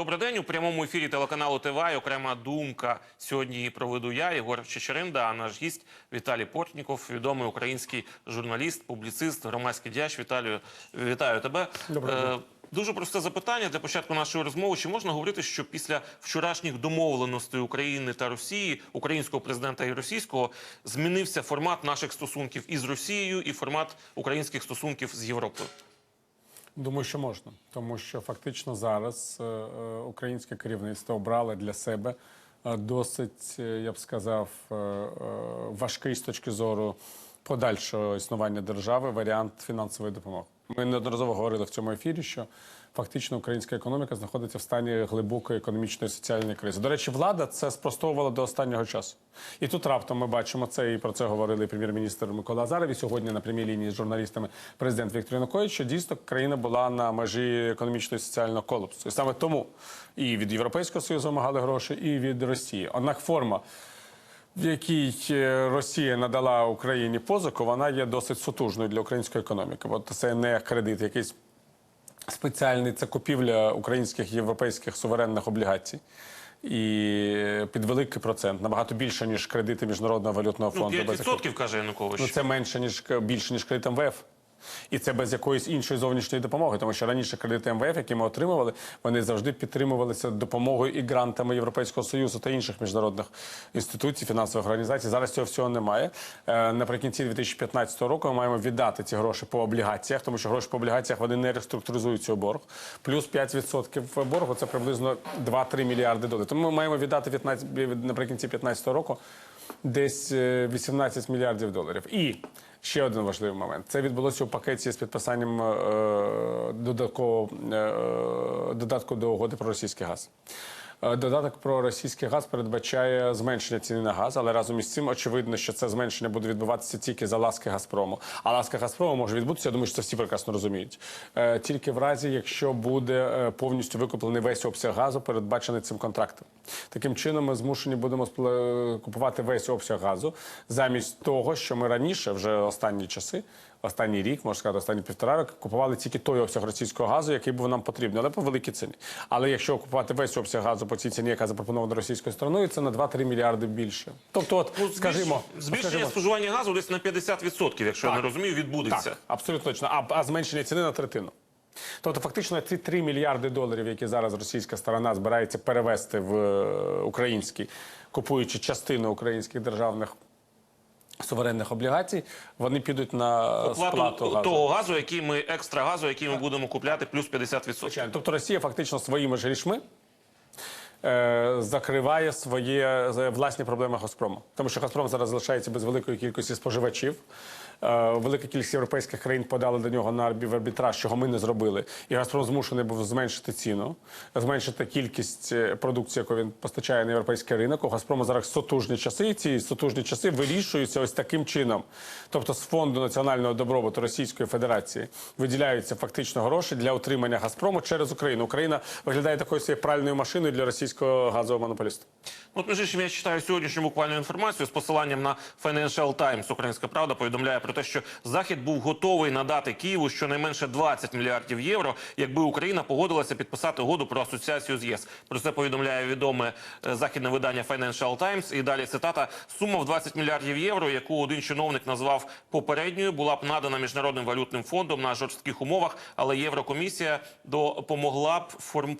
Добрий день у прямому ефірі телеканалу ТВА. і Окрема думка сьогодні її проведу я, Єгор Чечеринда. А наш гість Віталій Портніков, відомий український журналіст, публіцист, громадський діяч. Віталію, вітаю тебе. Доброго дня. Е, Дуже просте запитання для початку нашої розмови. Чи можна говорити, що після вчорашніх домовленостей України та Росії, українського президента і російського, змінився формат наших стосунків із Росією і формат українських стосунків з Європою? Думаю, що можна, тому що фактично зараз е, е, українське керівництво обрало для себе е, досить, я б сказав, важкий з точки зору подальшого існування держави варіант фінансової допомоги. Ми неодноразово говорили в цьому ефірі, що фактично українська економіка знаходиться в стані глибокої економічної і соціальної кризи. До речі, влада це спростовувала до останнього часу. І тут раптом ми бачимо це, і про це говорили прем'єр-міністр Микола Азаров, сьогодні на прямій лінії з журналістами президент Віктор Янукович, що дійсно країна була на межі економічного і соціального колапсу. І саме тому і від Європейського Союзу вимагали гроші, і від Росії. Однак форма в якій е, Росія надала Україні позику, вона є досить сутужною для української економіки. Бо це не кредит, якийсь спеціальний, це купівля українських європейських суверенних облігацій. І під великий процент набагато більше ніж кредити міжнародного валютного Ну, фонду. Ну, якого- 5% каже Янукович. Ну, це менше ніж більше ніж кредит МВФ. І це без якоїсь іншої зовнішньої допомоги, тому що раніше кредити МВФ, які ми отримували, вони завжди підтримувалися допомогою і грантами Європейського союзу та інших міжнародних інституцій, фінансових організацій. Зараз цього всього немає. Е, Наприкінці 2015 року ми маємо віддати ці гроші по облігаціях, тому що гроші по облігаціях вони не реструктуризують цей борг. Плюс 5% боргу це приблизно 2-3 мільярди доларів. Тому ми маємо віддати 15, наприкінці 2015 року десь е, 18 мільярдів доларів. І ще один важливий момент. Це відбулося у пакеті з підписанням е, додаткового е, додатку до угоди про російський газ. Е, Додаток про російський газ передбачає зменшення ціни на газ, але разом із цим очевидно, що це зменшення буде відбуватися тільки за ласки Газпрому. А ласка Газпрому може відбутися. Я думаю, що це всі прекрасно розуміють. Е, Тільки в разі, якщо буде е, повністю викуплений весь обсяг газу, передбачений цим контрактом. Таким чином, ми змушені будемо купувати весь обсяг газу замість того, що ми раніше, вже останні часи, останній рік, можна сказати, останні півтора роки, купували тільки той обсяг російського газу, який був нам потрібний, але по великій ціні. Але якщо купувати весь обсяг газу по цій ціні, яка запропонована російською стороною, це на 2-3 мільярди більше. Тобто, от Ну, скажімо, збільшення скажімо, споживання газу десь на 50%, якщо я не розумію, відбудеться. так, абсолютно точно. А, а зменшення ціни на третину. Тобто, фактично, ці 3 мільярди доларів, які зараз російська сторона збирається перевести в е, український, купуючи частину українських державних суверенних облігацій, вони підуть на сплату газу. того газу, який ми екстра газу, який ми будемо купляти, плюс 50%. Звичайно. Тобто Росія фактично своїми ж грішми е, закриває свої е, власні проблеми Газпрому. Тому що Газпром зараз залишається без великої кількості споживачів. Е, Велика кількість європейських країн подали до нього на в арбітраж, чого ми не зробили. І Газпром змушений був зменшити ціну, зменшити кількість е, продукції, яку він постачає на європейський ринок. У Газпрому зараз сотужні часи, і ці сотужні часи вирішуються ось таким чином. Тобто з фонду національного добробуту Російської Федерації виділяються фактично гроші для утримання Газпрому через Україну. Україна виглядає такою своєю пральною машиною для російського газового монополіста. От, між іншим, я читаю сьогоднішню буквальну інформацію з посиланням на Financial Times. Українська правда повідомляє про те, що Захід був готовий надати Києву щонайменше 20 мільярдів євро, якби Україна погодилася підписати угоду про асоціацію з ЄС. Про це повідомляє відоме е, західне видання Financial Times. І далі цитата: сума в 20 мільярдів євро, яку один чиновник назвав попередньою, була б надана міжнародним валютним фондом на жорстких умовах, але Єврокомісія допомогла б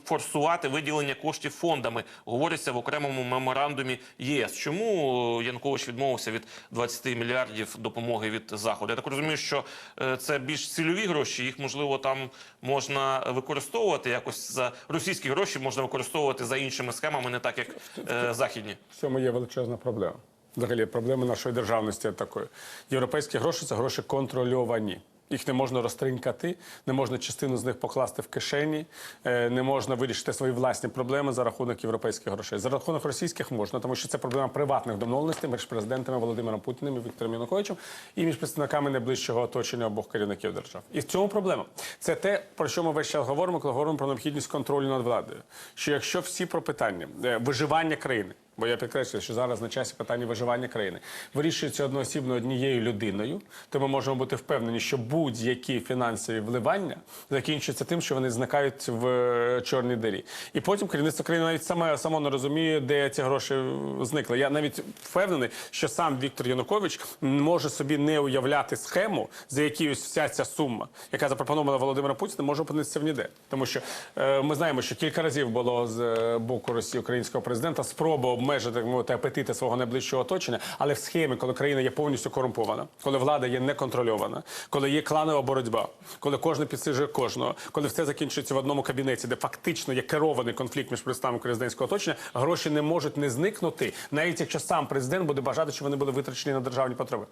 форсувати виділення коштів фондами. Говориться в окремому меморандумі ЄС. Чому Янукович відмовився від 20 мільярдів допомоги від заходу? Я так розумію, що е, це більш цільові гроші. Їх можливо там можна використовувати якось за російські гроші можна використовувати за іншими схемами, не так як е, західні. В цьому є величезна проблема. Взагалі, проблема нашої державності такої. Європейські гроші це гроші контрольовані. Їх не можна розтринькати, не можна частину з них покласти в кишені, е, не можна вирішити свої власні проблеми за рахунок європейських грошей. За рахунок російських можна, тому що це проблема приватних домовленостей між президентами Володимиром Путіним і Віктором Януковичем і між представниками найближчого оточення обох керівників держав. І в цьому проблема. Це те, про що ми весь час говоримо, коли говоримо про необхідність контролю над владою. Що якщо всі про питання е, виживання країни бо я підкреслюю, що зараз на часі питання виживання країни вирішується одноосібно однією людиною, то ми можемо бути впевнені, що будь-які фінансові вливання закінчуються тим, що вони зникають в е, чорній дирі. І потім керівництво країни навіть саме само не розуміє, де ці гроші зникли. Я навіть впевнений, що сам Віктор Янукович може собі не уявляти схему, за якою вся ця сума, яка запропонована Володимиром Путіним, може опинитися в ніде. Тому що е, ми знаємо, що кілька разів було з е, боку Росії українського президента спроба обмежити так мовити, апетити свого найближчого оточення, але в схемі, коли країна є повністю корумпована, коли влада є неконтрольована, коли є кланова боротьба, коли кожен підсижує кожного, коли все закінчується в одному кабінеті, де фактично є керований конфлікт між представниками президентського оточення, гроші не можуть не зникнути, навіть якщо сам президент буде бажати, щоб вони були витрачені на державні потреби.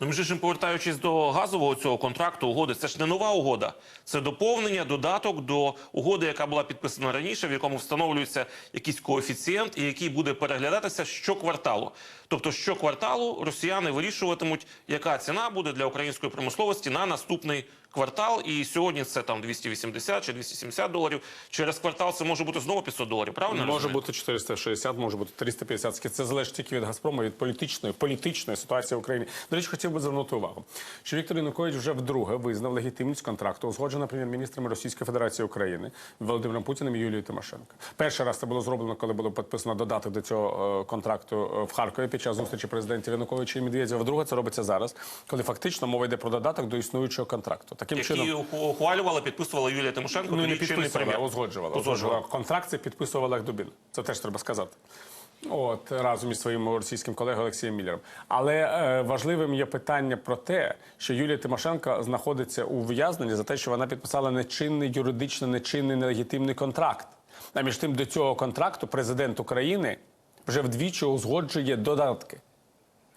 Ну, між іншим, повертаючись до газового цього контракту, угоди, це ж не нова угода. Це доповнення, додаток до угоди, яка була підписана раніше, в якому встановлюється якийсь коефіцієнт, і який буде переглядатися щокварталу. Тобто, щокварталу росіяни вирішуватимуть, яка ціна буде для української промисловості на наступний квартал. І сьогодні це там 280 чи 270 доларів. Через квартал це може бути знову 500 доларів. Правильно Може розумію? бути 460, може бути 350. Скільки Це залежить тільки від Газпрому, від політичної, політичної ситуації в Україні. До речі, хотів би звернути увагу, що Віктор Янукович вже вдруге визнав легітимність контракту, узгоджена прем'єр-міністрами Російської Федерації України Володимиром Путіним і Юлією Тимошенко. Перший раз це було зроблено, коли було підписано додаток до цього е, контракту е, в Харкові під час зустрічі президентів Януковича і Медведєва. Вдруге це робиться зараз, коли фактично мова йде про додаток до існуючого контракту. Таким чином ухвалювала, підписувала Юлія Тимошенко, Ну, не підписувала, узгоджувала. Узгоджувала. Контракт це підписував Олег Дубін. Це теж треба сказати. От разом із своїм російським колегою Олексієм Міллером. Але е, важливим є питання про те, що Юлія Тимошенко знаходиться у ув'язненні за те, що вона підписала нечинний юридично нечинний нелегітимний контракт. А між тим до цього контракту президент України вже вдвічі узгоджує додатки.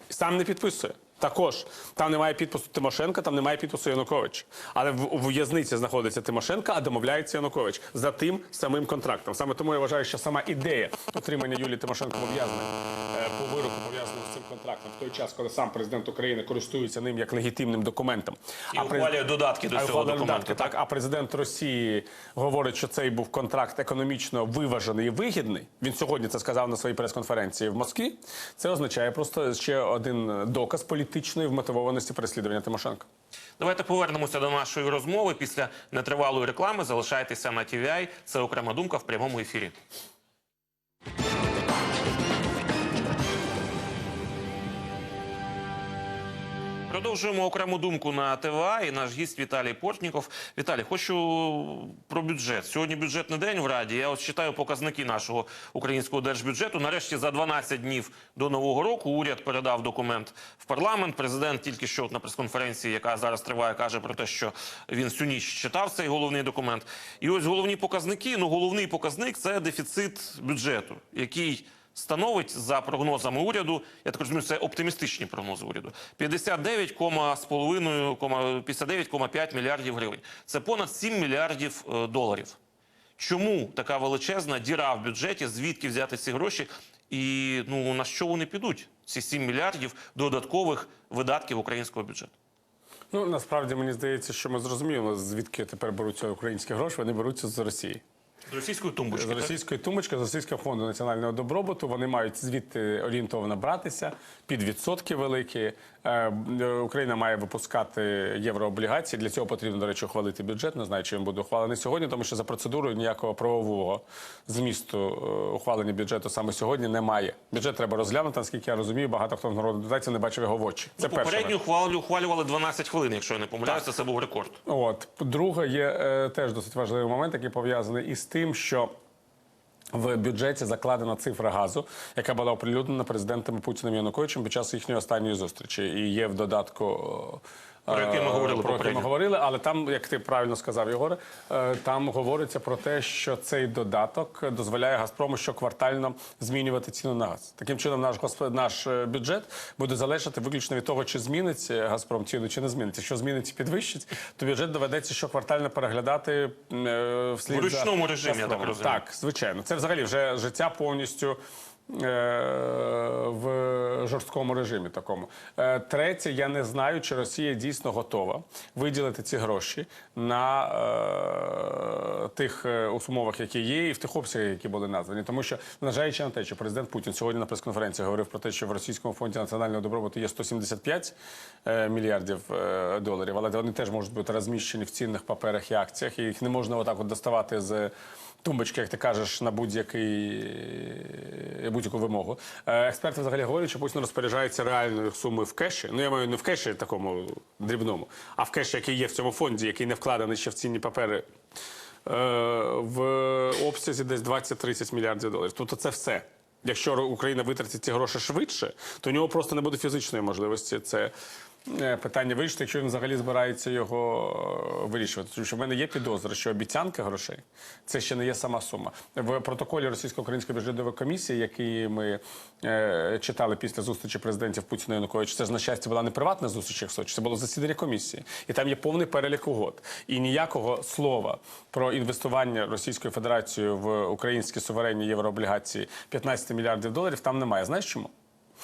Сам не підписує. Також там немає підпису Тимошенка, там немає підпису Янукович. Але в, в'язниці знаходиться Тимошенка, а домовляється Янукович за тим самим контрактом. Саме тому я вважаю, що сама ідея отримання Юлії Тимошенко пов'язана е, по вироку пов'язана з цим контрактом в той час, коли сам президент України користується ним як легітимним документом. І при- ухвалює додатки до а цього документу. додатки, так, а президент Росії говорить, що цей був контракт економічно виважений і вигідний. Він сьогодні це сказав на своїй прес-конференції в Москві. Це означає просто ще один доказ політичної вмотивованості переслідування Тимошенко. Давайте повернемося до нашої розмови після нетривалої реклами. Залишайтеся на TVI. Це окрема думка в прямому ефірі. Продовжуємо окрему думку на ТВА і наш гість Віталій Портніков. Віталій, хочу про бюджет. Сьогодні бюджетний день в Раді. Я ось читаю показники нашого українського держбюджету. Нарешті за 12 днів до нового року уряд передав документ в парламент. Президент тільки що на прес-конференції, яка зараз триває, каже про те, що він всю ніч читав цей головний документ. І ось головні показники. Ну, головний показник це дефіцит бюджету, який становить за прогнозами уряду, я так розумію, це оптимістичні прогнози уряду. 59,5 59,5 мільярдів гривень. Це понад 7 мільярдів е, доларів. Чому така величезна діра в бюджеті? Звідки взяти ці гроші? І ну на що вони підуть? Ці 7 мільярдів додаткових видатків українського бюджету. Ну насправді мені здається, що ми зрозуміли, звідки тепер беруться українські гроші. Вони беруться з Росії. З російської тумбочки. З російської тумбочки, з російського фонду національного добробуту вони мають звідти орієнтовно братися під відсотки великі. Е, Україна має випускати єврооблігації. Для цього потрібно, до речі, ухвалити бюджет. Не знаю, чи він буде ухвалений сьогодні, тому що за процедурою ніякого правового змісту е, ухвалення бюджету саме сьогодні немає. Бюджет треба розглянути. Наскільки я розумію, багато хто з народних депутатів не бачив його в очі. Це перше. Попередню ухвалю ухвалювали 12 хвилин, якщо я не помиляюся, це був рекорд. От друге є е, теж досить важливий момент, який пов'язаний із тим, що. В бюджеті закладена цифра газу, яка була оприлюднена президентами Путіним Януковичем під час їхньої останньої зустрічі, і є в додатку. Е, Про який ми говорили про який ми говорили, але там, як ти правильно сказав, Єгоре, е, там говориться про те, що цей додаток дозволяє Газпрому щоквартально змінювати ціну на газ. Таким чином, наш наш е, бюджет буде залежати виключно від того, чи зміниться Газпром ціну, чи не зміниться. Якщо зміниться, підвищить, то бюджет доведеться щоквартально переглядати е, вслід В ручному за режимі, я так розумію. Так, звичайно, це взагалі вже життя повністю. Е, в жорсткому режимі такому. Е, Третє, я не знаю, чи Росія дійсно готова виділити ці гроші на е, тих умовах, які є, і в тих обсягах, які були названі. Тому що, зважаючи на те, що президент Путін сьогодні на прес-конференції говорив про те, що в російському фонді національного добробуту є 175 е, мільярдів доларів, але вони теж можуть бути розміщені в цінних паперах і акціях, і їх не можна отак от доставати з тумбочки, як ти кажеш, на будь-який е, будь-яку вимогу. Е, Експерти взагалі говорять, що Путін розпоряджається реальною сумою в кеші. Ну я маю не в кеші такому дрібному, а в кеші, який є в цьому фонді, який не вкладений ще в цінні папери. е, В обсязі десь 20-30 мільярдів доларів. Тобто це все. Якщо Україна витратить ці гроші швидше, то у нього просто не буде фізичної можливості це питання вирішити, якщо він взагалі збирається його е, вирішувати. Тому що в мене є підозра, що обіцянка грошей це ще не є сама сума. В протоколі російсько-української бюджетної комісії, який ми е, читали після зустрічі президентів Путіна і Януковича, це ж на щастя була не приватна зустріч, як в Сочі, це було засідання комісії, і там є повний перелік угод. І ніякого слова про інвестування Російською Федерацією в українські суверенні єврооблігації 15 мільярдів доларів там немає. Знаєш чому?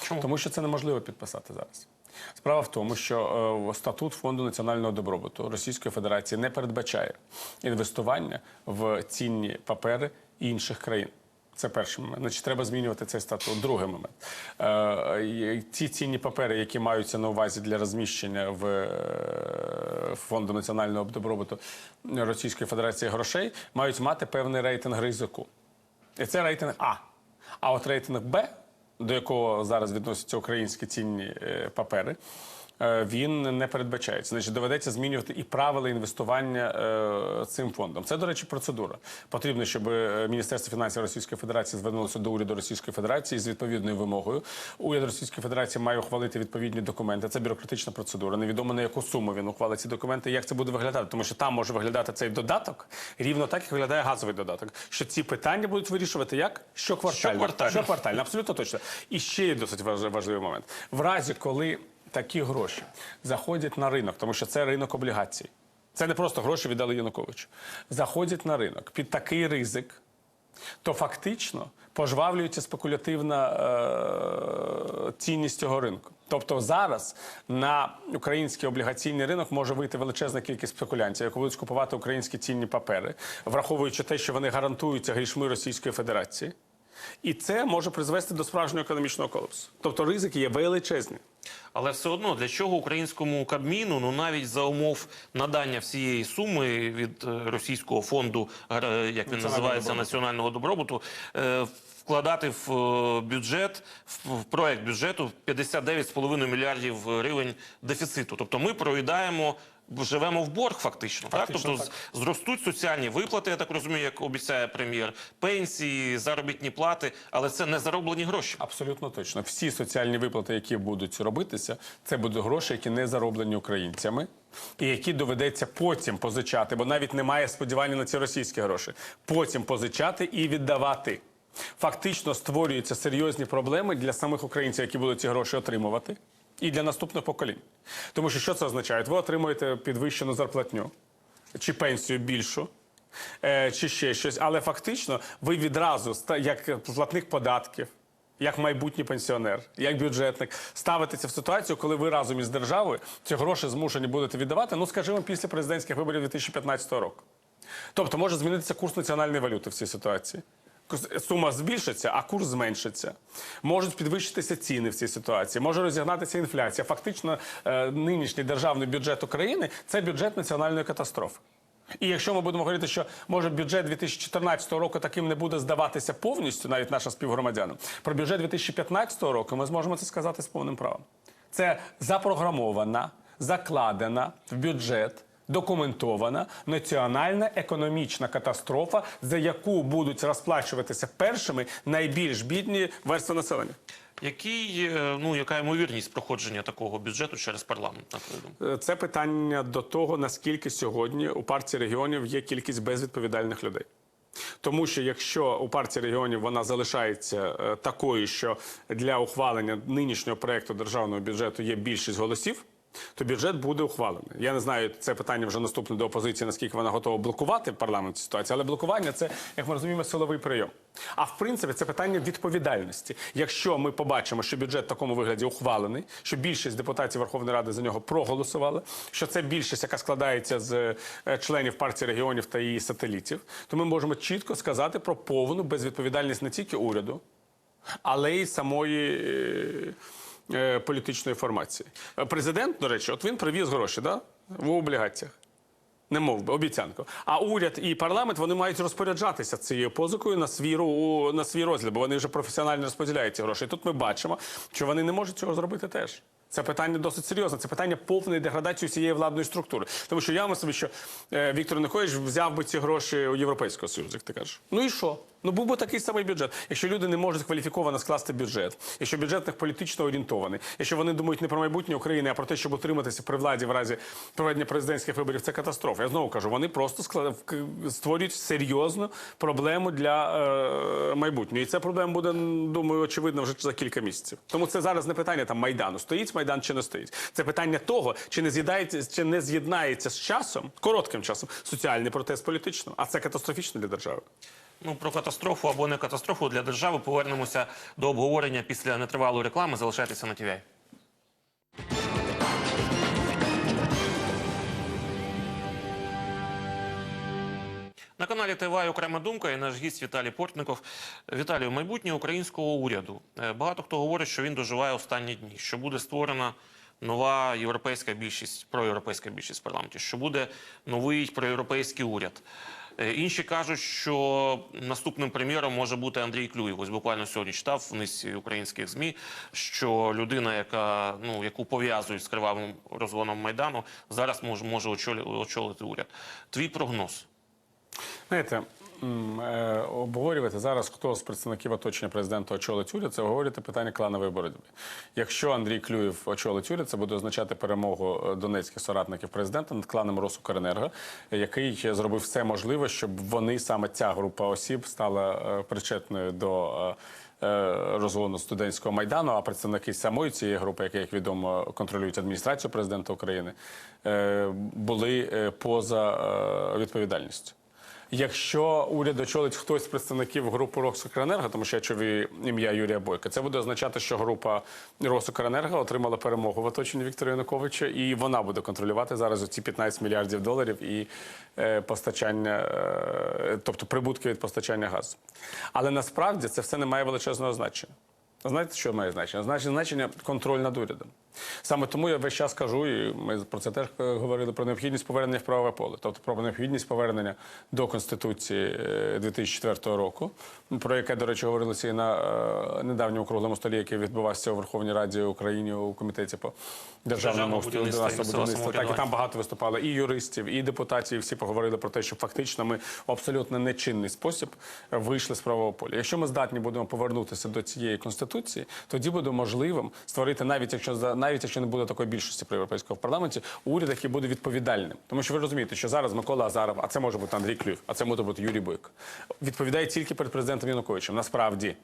Чому? Тому що це неможливо підписати зараз. Справа в тому, що е, статут фонду національного добробуту Російської Федерації не передбачає інвестування в цінні папери інших країн. Це перший момент. Значить, треба змінювати цей статут. Другий момент. Е, і ті цінні папери, які маються на увазі для розміщення в е, фонду національного добробуту Російської Федерації грошей, мають мати певний рейтинг ризику. І це рейтинг А. А от рейтинг Б, до якого зараз відносяться українські цінні е, папери, він не передбачається. Значить, доведеться змінювати і правила інвестування е, цим фондом. Це, до речі, процедура. Потрібно, щоб е, Міністерство фінансів Російської Федерації звернулося до уряду Російської Федерації з відповідною вимогою. Уряд Російської Федерації має ухвалити відповідні документи. Це бюрократична процедура. Невідомо на яку суму він ухвалить ці документи, як це буде виглядати, тому що там може виглядати цей додаток рівно так, як виглядає газовий додаток. Що ці питання будуть вирішувати як щоквартально. Щоквартально. Щоквартально, абсолютно точно. І ще є досить важливий момент. В разі, коли такі гроші заходять на ринок, тому що це ринок облігацій. Це не просто гроші віддали Януковичу. Заходять на ринок під такий ризик, то фактично пожвавлюється спекулятивна е, цінність цього ринку. Тобто зараз на український облігаційний ринок може вийти величезна кількість спекулянтів, які будуть купувати українські цінні папери, враховуючи те, що вони гарантуються грішми Російської Федерації. І це може призвести до справжнього економічного колапсу. Тобто ризики є величезні. Але все одно для чого українському кабміну, ну навіть за умов надання всієї суми від е, російського фонду, е, як він називається, національного добробуту, е, вкладати в бюджет в в проект бюджету 59,5 мільярдів гривень дефіциту. Тобто ми проїдаємо. Живемо в борг, фактично, Фактично, так? Тобто так. зростуть соціальні виплати, я так розумію, як обіцяє прем'єр, пенсії, заробітні плати, але це не зароблені гроші. Абсолютно точно. Всі соціальні виплати, які будуть робитися, це будуть гроші, які не зароблені українцями, і які доведеться потім позичати, бо навіть немає сподівання на ці російські гроші. Потім позичати і віддавати. Фактично створюються серйозні проблеми для самих українців, які будуть ці гроші отримувати, і для наступних поколінь. Тому що що це означає? Ви отримуєте підвищену зарплатню чи пенсію більшу. е, Чи ще щось, але фактично ви відразу як платник податків, як майбутній пенсіонер, як бюджетник, ставитеся в ситуацію, коли ви разом із державою ці гроші змушені будете віддавати, ну скажімо, після президентських виборів 2015 року. Тобто може змінитися курс національної валюти в цій ситуації. Сума збільшиться, а курс зменшиться. Можуть підвищитися ціни в цій ситуації, може розігнатися інфляція. Фактично, е, нинішній державний бюджет України це бюджет національної катастрофи. І якщо ми будемо говорити, що може бюджет 2014 року таким не буде здаватися повністю, навіть нашим співгромадянам, про бюджет 2015 року ми зможемо це сказати з повним правом. Це запрограмована, закладена в бюджет. Документована національна економічна катастрофа, за яку будуть розплачуватися першими найбільш бідні верстви населення. Який, е, ну, яка ймовірність проходження такого бюджету через парламент, на твою думку? Е, Це питання до того, наскільки сьогодні у партії регіонів є кількість безвідповідальних людей. Тому що якщо у партії регіонів вона залишається е, такою, що для ухвалення нинішнього проекту державного бюджету є більшість голосів, то бюджет буде ухвалений. Я не знаю, це питання вже наступне до опозиції, наскільки вона готова блокувати в парламенті ситуацію, але блокування це, як ми розуміємо, силовий прийом. А в принципі, це питання відповідальності. Якщо ми побачимо, що бюджет в такому вигляді ухвалений, що більшість депутатів Верховної Ради за нього проголосували, що це більшість, яка складається з е, членів партії регіонів та її сателітів, то ми можемо чітко сказати про повну безвідповідальність не тільки уряду, але й самої. Е, Політичної формації. Е, Президент, до речі, от він привіз гроші да? в облігаціях. Не мов би, обіцянку. А уряд і парламент вони мають розпоряджатися цією позикою на свій, на свій розгляд, бо вони вже професіонально розподіляють ці гроші. І тут ми бачимо, що вони не можуть цього зробити теж. Це питання досить серйозне. Це питання повної деградації всієї владної структури. Тому що я собі, що е, Віктор Николаївич взяв би ці гроші у Європейського Союзу, як ти кажеш. Ну і що? Ну був би такий самий бюджет. Якщо люди не можуть кваліфіковано скласти бюджет, якщо бюджет не політично орієнтований, якщо вони думають не про майбутнє України, а про те, щоб утриматися при владі в разі проведення президентських виборів, це катастрофа. Я знову кажу, вони просто створюють серйозну проблему для е, майбутнього. І ця проблема буде, думаю, очевидно, вже за кілька місяців. Тому це зараз не питання там майдану. Стоїть майдан чи не стоїть. Це питання того, чи не з'єднається, чи не з'єднається з часом, коротким часом, соціальний протест політично. А це катастрофічно для держави. Ну про катастрофу або не катастрофу для держави повернемося до обговорення після нетривалої реклами. Залишайтеся на ТВ. На каналі ТВ окрема думка і наш гість Віталій Портников. Віталію, майбутнє українського уряду. Е, Багато хто говорить, що він доживає останні дні, що буде створена нова європейська більшість, проєвропейська більшість в парламенті, що буде новий проєвропейський уряд. Е, Інші кажуть, що наступним прем'єром може бути Андрій Клюєв. Ось буквально сьогодні читав в низці українських змі, що людина, яка ну яку пов'язують з кривавим розгоном майдану, зараз може може очолити уряд. Твій прогноз. Знаєте, обговорювати зараз, хто з представників оточення президента очолить уряд, це обговорювати питання кланової боротьби. Якщо Андрій Клюєв очолить уряд, це буде означати перемогу е, донецьких соратників президента над кланом Росукренерго, який зробив все можливе, щоб вони саме ця група осіб стала е, причетною до. е, е, Розгону студентського майдану, а представники самої цієї групи, які, як відомо, контролюють адміністрацію президента України, е, були е, поза е, відповідальністю. Якщо уряд очолить хтось з представників групи Росукренерго, тому що я чув ім'я Юрія Бойка, це буде означати, що група Росукренерго отримала перемогу в оточенні Віктора Януковича, і вона буде контролювати зараз ці 15 мільярдів доларів і е, постачання, е, тобто прибутки від постачання газу. Але насправді це все не має величезного значення. Знаєте, що має значення? Значення контроль над урядом. Саме тому я весь час кажу, і ми про це теж е, говорили про необхідність повернення в правове поле, тобто про необхідність повернення до Конституції е, 2004 року, про яке, до речі, говорилося і на е, недавньому круглому столі, який відбувався у Верховній Раді України у комітеті по державному будівництву. Так і там багато виступало і юристів, і депутатів. і Всі поговорили про те, що фактично ми в абсолютно нечинний спосіб вийшли з правового поля. Якщо ми здатні будемо повернутися до цієї конституції, тоді буде можливим створити, навіть якщо за- навіть якщо не буде такої більшості при європейському парламенті, уряд, який буде відповідальним. Тому що ви розумієте, що зараз Микола Азаров, а це може бути Андрій Клюв, а це може бути Юрій Бойко, відповідає тільки перед президентом Януковичем. Насправді.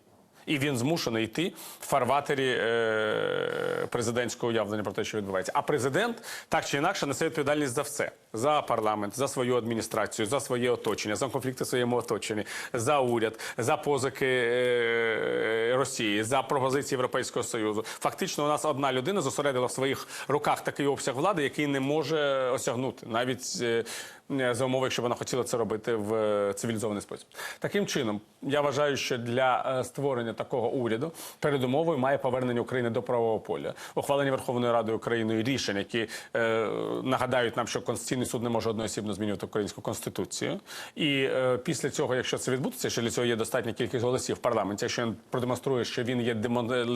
І він змушений йти в фарватері е, президентського уявлення про те, що відбувається. А президент так чи інакше несе відповідальність за все: за парламент, за свою адміністрацію, за своє оточення, за конфлікти в своєму оточенні, за уряд, за позики е, Росії, за пропозиції Європейського союзу. Фактично, у нас одна людина зосередила в своїх руках такий обсяг влади, який не може осягнути навіть. е, за умови, якщо вона хотіла це робити в е, цивілізований спосіб. Таким чином, я вважаю, що для е, створення такого уряду передумовою має повернення України до правового поля, ухвалення Верховною Радою України рішень, які е, нагадають нам, що Конституційний суд не може одноосібно змінювати українську конституцію. І е, після цього, якщо це відбудеться, що для цього є достатня кількість голосів в парламенті, якщо він продемонструє, що він є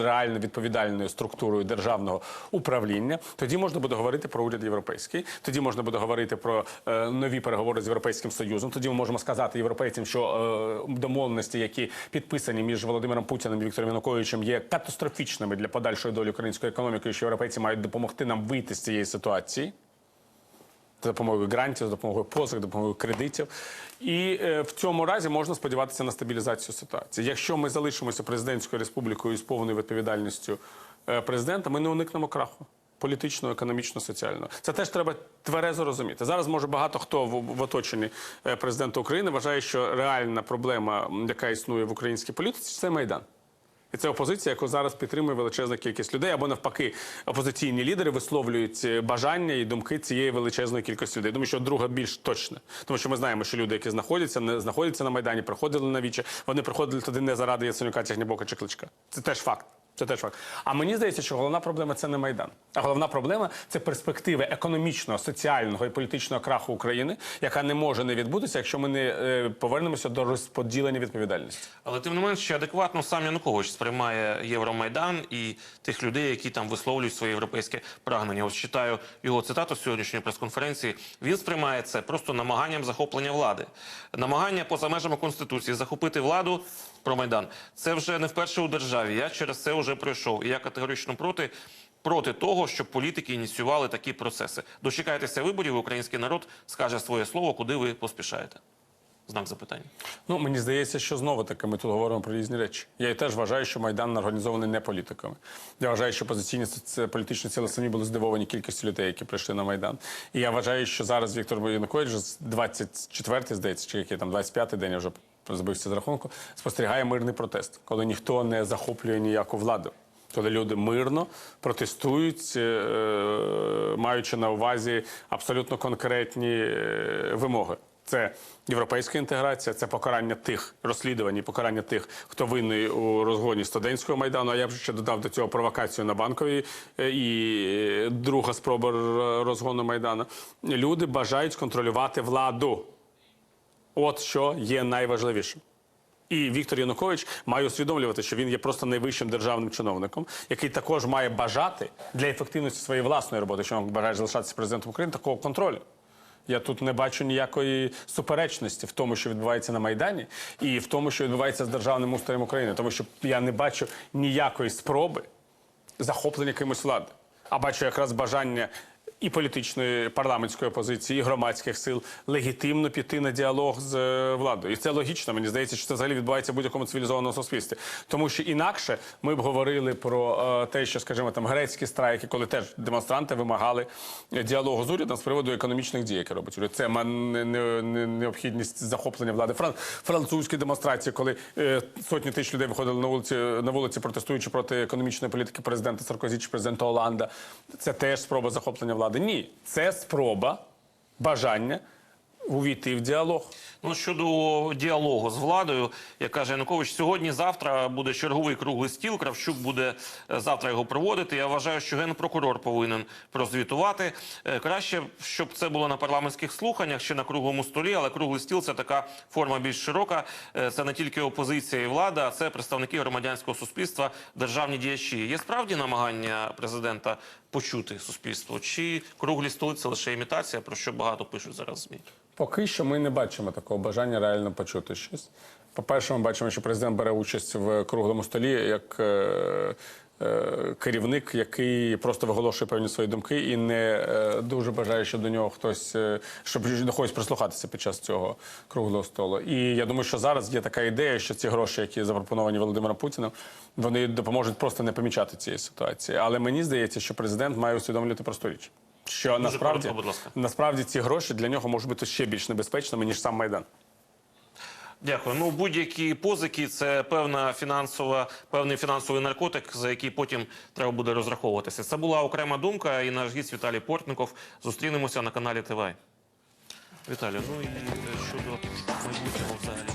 реально відповідальною структурою державного управління, тоді можна буде говорити про уряд європейський. Тоді можна буде говорити про е, нові переговори з європейським союзом. Тоді ми можемо сказати європейцям, що е, домовленості, які підписані між Володимиром Путіним і Віктором Януковичем, є катастрофічними для подальшої долі української економіки, що європейці мають допомогти нам вийти з цієї ситуації. За допомогою грантів, за допомогою позик, за допомогою кредитів. І е, в цьому разі можна сподіватися на стабілізацію ситуації. Якщо ми залишимося президентською республікою з повною відповідальністю е, президента, ми не уникнемо краху. Політично, економічно, соціально. Це теж треба тверезо розуміти. Зараз може багато хто в, в оточенні е, президента України вважає, що реальна проблема, яка існує в українській політиці, це майдан. І це опозиція, яку зараз підтримує величезна кількість людей, або навпаки, опозиційні лідери висловлюють е, бажання і думки цієї величезної кількості людей. Думаю, що друга більш точна, тому що ми знаємо, що люди, які знаходяться, не знаходяться на майдані, приходили на віче, вони приходили туди не заради Яценюка, Тягнібока чи Кличка. Це теж факт. Це теж факт. А мені здається, що головна проблема це не майдан. А головна проблема це перспективи економічного, соціального і політичного краху України, яка не може не відбутися, якщо ми не е, повернемося до розподілення відповідальності. Але тим не менш, чи адекватно сам Янукович сприймає Євромайдан і тих людей, які там висловлюють своє європейське прагнення. Ось читаю його цитату з сьогоднішньої прес-конференції. Він сприймає це просто намаганням захоплення влади, намагання поза межами конституції захопити владу про майдан. Це вже не вперше у державі. Я через це вже пройшов. І я категорично проти. Проти того, щоб політики ініціювали такі процеси. Дочекайтеся виборів, український народ скаже своє слово, куди ви поспішаєте. Знак запитання. Ну мені здається, що знову таки ми тут говоримо про різні речі. Я і теж вважаю, що майдан організований не політиками. Я вважаю, що позиційні політичні сили самі були здивовані кількістю людей, які прийшли на майдан. І я вважаю, що зараз Віктор Янукович, з 24-й, здається, чи який там 25-й день я вже збився з рахунку, спостерігає мирний протест, коли ніхто не захоплює ніяку владу. Коли люди мирно протестують, е, маючи на увазі абсолютно конкретні е, вимоги. Це європейська інтеграція, це покарання тих розслідувань, покарання тих, хто винний у розгоні студентського майдану. А я б ще додав до цього провокацію на банковій е, і друга спроба розгону майдану. Люди бажають контролювати владу. От що є найважливішим. І Віктор Янукович має усвідомлювати, що він є просто найвищим державним чиновником, який також має бажати для ефективності своєї власної роботи, що він бажає залишатися президентом України, такого контролю. Я тут не бачу ніякої суперечності в тому, що відбувається на Майдані, і в тому, що відбувається з державним устроєм України, тому що я не бачу ніякої спроби захоплення кимось влади, а бачу якраз бажання і політичної парламентської опозиції, і громадських сил легітимно піти на діалог з е, владою. І це логічно. Мені здається, що це взагалі відбувається в будь-якому цивілізованому суспільстві. Тому що інакше ми б говорили про е, те, що, скажімо, там грецькі страйки, коли теж демонстранти вимагали е, діалогу з урядом з приводу економічних дій, які робить уряд. Це необхідність захоплення влади. Фран, французькі демонстрації, коли сотні тисяч людей виходили на вулиці на вулиці, протестуючи проти економічної політики президента Саркозі чи президента Оланда. Це теж спроба захоплення влади. Ні, це спроба бажання увійти в діалог. Ну щодо діалогу з владою, як каже Янукович, сьогодні-завтра буде черговий круглий стіл. Кравчук буде е, завтра його проводити. Я вважаю, що генпрокурор повинен прозвітувати. Е, Краще, щоб це було на парламентських слуханнях чи на круглому столі, але круглий стіл це така форма більш широка. Е, Це не тільки опозиція і влада, а це представники громадянського суспільства, державні діячі. Є справді намагання президента почути суспільство, чи круглі столи це лише імітація, про що багато пишуть зараз змі. Поки що ми не бачимо такого бажання реально почути щось. По-перше, ми бачимо, що президент бере участь в круглому столі як е, керівник, який просто виголошує певні свої думки і не е, дуже бажає, щоб до нього хтось, е, щоб до когось прислухатися під час цього круглого столу. І я думаю, що зараз є така ідея, що ці гроші, які запропоновані Володимиром Путіним, вони допоможуть просто не помічати цієї ситуації. Але мені здається, що президент має усвідомлювати просту річ. Що насправді, коротко, будь ласка. насправді ці гроші для нього можуть бути ще більш небезпечними, ніж сам Майдан. Дякую. Ну будь-які позики це певна фінансова, певний фінансовий наркотик, за який потім треба буде розраховуватися. Це була окрема думка, і наш гість Віталій Портников. Зустрінемося на каналі ТВ. Віталій, ну і е, щодо майбутнього взагалі.